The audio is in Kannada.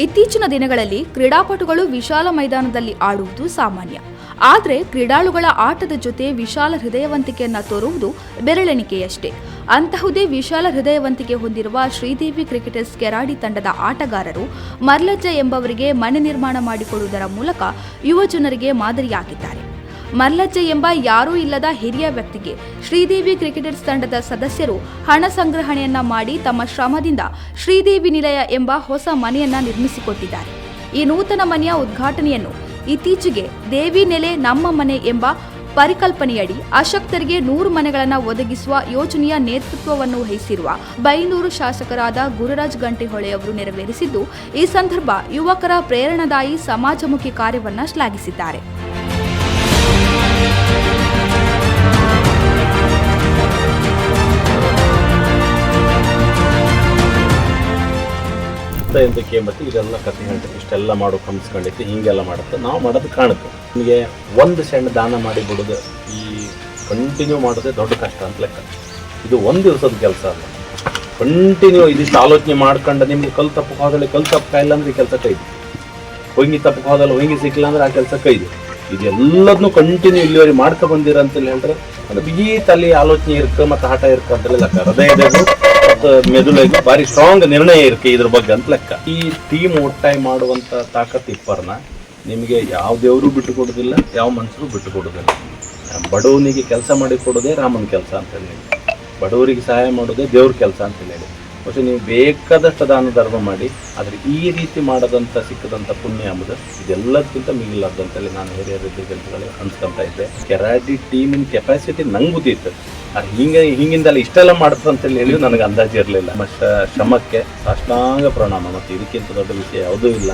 ಇತ್ತೀಚಿನ ದಿನಗಳಲ್ಲಿ ಕ್ರೀಡಾಪಟುಗಳು ವಿಶಾಲ ಮೈದಾನದಲ್ಲಿ ಆಡುವುದು ಸಾಮಾನ್ಯ. ಆದರೆ ಕ್ರೀಡಾಳುಗಳ ಆಟದ ಜೊತೆ ವಿಶಾಲ ಹೃದಯವಂತಿಕೆಯನ್ನ ತೋರುವುದು ಬೆರಳೆಣಿಕೆಯಷ್ಟೇ. ಅಂತಹುದೇ ವಿಶಾಲ ಹೃದಯವಂತಿಕೆ ಹೊಂದಿರುವ ಶ್ರೀದೇವಿ ಕ್ರಿಕೆಟರ್ಸ್ ಕೆರಾಡಿ ತಂಡದ ಆಟಗಾರರು ಮರ್ಲಜ್ಜ ಎಂಬವರಿಗೆ ಮನೆ ನಿರ್ಮಾಣ ಮಾಡಿಕೊಡುವುದರ ಮೂಲಕ ಯುವ ಜನರಿಗೆ ಮಾದರಿಯಾಗಿದ್ದಾರೆ. ಮರ್ಲಜ್ಜ ಎಂಬ ಯಾರೂ ಇಲ್ಲದ ಹಿರಿಯ ವ್ಯಕ್ತಿಗೆ ಶ್ರೀದೇವಿ ಕ್ರಿಕೆಟರ್ಸ್ ತಂಡದ ಸದಸ್ಯರು ಹಣ ಸಂಗ್ರಹಣೆಯನ್ನ ಮಾಡಿ ತಮ್ಮ ಶ್ರಮದಿಂದ ಶ್ರೀದೇವಿ ನಿಲಯ ಎಂಬ ಹೊಸ ಮನೆಯನ್ನ ನಿರ್ಮಿಸಿಕೊಟ್ಟಿದ್ದಾರೆ. ಈ ನೂತನ ಮನೆಯ ಉದ್ಘಾಟನೆಯನ್ನು ಇತ್ತೀಚೆಗೆ ದೇವಿ ನೆಲೆ ನಮ್ಮ ಮನೆ ಎಂಬ ಪರಿಕಲ್ಪನೆಯಡಿ ಅಶಕ್ತರಿಗೆ ನೂರು ಮನೆಗಳನ್ನು ಒದಗಿಸುವ ಯೋಜನೆಯ ನೇತೃತ್ವವನ್ನು ವಹಿಸಿರುವ ಬೈನೂರು ಶಾಸಕರಾದ ಗುರುರಾಜ್ ಗಂಟೆಹೊಳೆ ಅವರು ನೆರವೇರಿಸಿದ್ದು, ಈ ಸಂದರ್ಭ ಯುವಕರ ಪ್ರೇರಣಾದಾಯಿ ಸಮಾಜಮುಖಿ ಕಾರ್ಯವನ್ನು ಶ್ಲಾಘಿಸಿದ್ದಾರೆ. ಎಂತಕ್ಕೆ ಮತ್ತೆ ಇದೆಲ್ಲ ಕಥೆ ಹೇಳ್ತಕ್ಕೆ ಇಷ್ಟೆಲ್ಲ ಮಾಡೋ ಕಮ್ಸ್ಕೊಂಡೈತಿ ಹಿಂಗೆಲ್ಲ ಮಾಡುತ್ತೆ. ನಾವು ಮಾಡೋದು ಕಾಣುತ್ತೆ. ನಿಮಗೆ ಒಂದು ಸಣ್ಣ ದಾನ ಮಾಡಿ ಬಿಡೋದು ಈ ಕಂಟಿನ್ಯೂ ಮಾಡೋದೇ ದೊಡ್ಡ ಕಷ್ಟ ಅಂತ ಲೆಕ್ಕ. ಇದು ಒಂದು ದಿವಸದ ಕೆಲಸ ಅಲ್ಲ. ಕಂಟಿನ್ಯೂ ಇದಿಷ್ಟು ಆಲೋಚನೆ ಮಾಡ್ಕೊಂಡು ನಿಮ್ಗೆ ಕಲ್ ತಪ್ಪಕ್ಕೆ ಹೋದಲ್ಲಿ ಕಲ್ ತಪ್ಪ ಇಲ್ಲ ಅಂದ್ರೆ ಕೆಲಸ ಕೈದು. ಹೊಂಗಿ ತಪ್ಪಕ್ಕೆ ಹೋದಲ್ಲ ಹೊಂಗಿ ಸಿಕ್ಕಿಲ್ಲ ಅಂದ್ರೆ ಆ ಕೆಲಸ ಕೈದು. ಇದೆಲ್ಲದನ್ನು ಕಂಟಿನ್ಯೂ ಇಲ್ಲಿವರೆಗೆ ಮಾಡ್ಕೊ ಬಂದಿರ ಅಂತ ಹೇಳಿದ್ರೆ, ಅದು ಬಿಗಿ ತಲೆ ಆಲೋಚನೆ ಇರ್ಕ ಮತ್ತು ಆಟ ಇರ್ಕ ಅಂತ ಲೆಕ್ಕ. ಇದೆ ಮತ್ತು ಮೆದುಳಿಗೂ ಭಾರಿ ಸ್ಟ್ರಾಂಗ್ ನಿರ್ಣಯ ಇರ್ಕೆ ಇದ್ರ ಬಗ್ಗೆ ಅಂತ ಲೆಕ್ಕ. ಈ ಟೀಮ್ ಒಟ್ಟಾಗಿ ಮಾಡುವಂತ ತಾಕತ್ ಇಪ್ಪರ್ನ ನಿಮಗೆ ಯಾವ ದೇವರು ಬಿಟ್ಟು ಕೊಡೋದಿಲ್ಲ, ಯಾವ ಮನುಷ್ಯರು ಬಿಟ್ಟು ಕೊಡೋದಿಲ್ಲ. ಬಡವನಿಗೆ ಕೆಲಸ ಮಾಡಿ ಕೊಡೋದೇ ರಾಮನ ಕೆಲಸ ಅಂತ ಹೇಳಿ. ಬಡವರಿಗೆ ಸಹಾಯ ಮಾಡೋದೇ ದೇವ್ರ ಕೆಲಸ ಅಂತ ಹೇಳಿ. ಮತ್ತು ನೀವು ಬೇಕಾದಷ್ಟು ದಾನ ಧರ್ಮ ಮಾಡಿ, ಆದರೆ ಈ ರೀತಿ ಮಾಡದಂಥ ಸಿಕ್ಕದಂಥ ಪುಣ್ಯ ಎಂಬುದು ಇದೆಲ್ಲದಕ್ಕಿಂತ ಅಂತೇಳಿ ನಾನು ಹಿರಿಯ ರೀತಿಗಳೇ ಅನ್ಸ್ಕೊತಾ ಇದ್ದೆ. ಕೆರಾಟಿ ಟೀಮಿನ ಕೆಪಾಸಿಟಿ ನಂಗೆ ಗೊತ್ತಿತ್ತು ಆದ್ರೆ ಹಿಂಗೆ, ಹಿಂಗಿಂದಲ್ಲ ಇಷ್ಟೆಲ್ಲ ಮಾಡ್ತದೆ ಅಂತ ಹೇಳಿ ನನಗೆ ಅಂದಾಜು ಇರಲಿಲ್ಲ. ಮತ್ತು ಶ್ರಮಕ್ಕೆ ಸಾಷ್ಟಾಂಗ ಪ್ರಣಾಮ, ಮತ್ತು ಇದಕ್ಕಿಂತ ದೊಡ್ಡ ವಿಷಯ ಯಾವುದೂ ಇಲ್ಲ